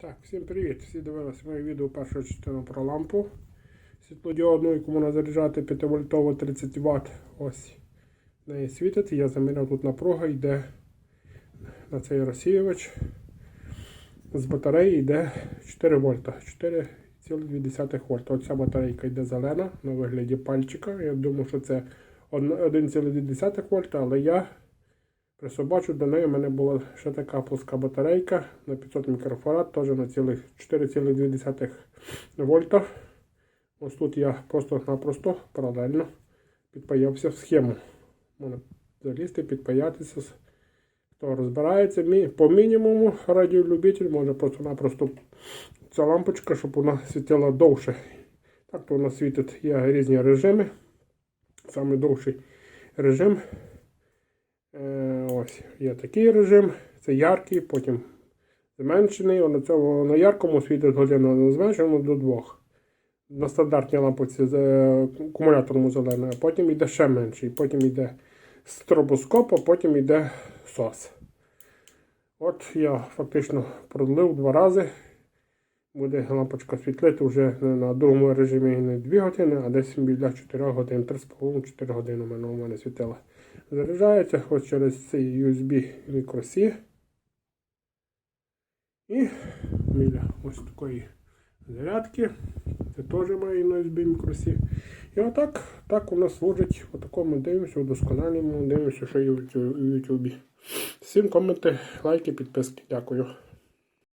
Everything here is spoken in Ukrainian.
Так, всім привіт! Всі дивилися моє відео першу частину про лампу світлодіодну, яку можна заряджати 5 вольтово 30 Вт. Ось неї світить. Я заміряв тут напруга, йде на цей розсіювач. З батареї йде 4 вольта. 4,2 вольта. Оця батарейка йде зелена на вигляді пальчика. Я думав, що це 1,2 вольта, але я Присобачу до неї в мене була ще така плоска батарейка на 500 мікрофарад, теж на цілих 4,2 вольта. Ось тут я просто-напросто паралельно підпаявся в схему. Можна залізти, підпаятися. Хто розбирається, по мінімуму радіолюбитель може просто-напросто ця лампочка, щоб вона світила довше. Так то вона світить, є різні режими. Саме довший режим. Ось є такий режим, це яркий, потім зменшений. На цьому на яркому світить годину, зменшено до двох. На стандартній лампочці з е, акумулятором зеленою, потім йде ще менший, потім йде стробоскоп, а потім йде сос. От я фактично продлив два рази. Буде лампочка світлити вже на другому режимі не 2 години, а десь біля 4 годин, 3,5-4 години у мене, у мене світила. Заряджається ось через цей USB мікросі. І біля ось такої зарядки. Це теж має на USB мікросі. І отак так у нас служить. Отако ми дивимося, удосконалюємо, дивимося, що є в YouTube. Всім коменти, лайки, підписки. Дякую.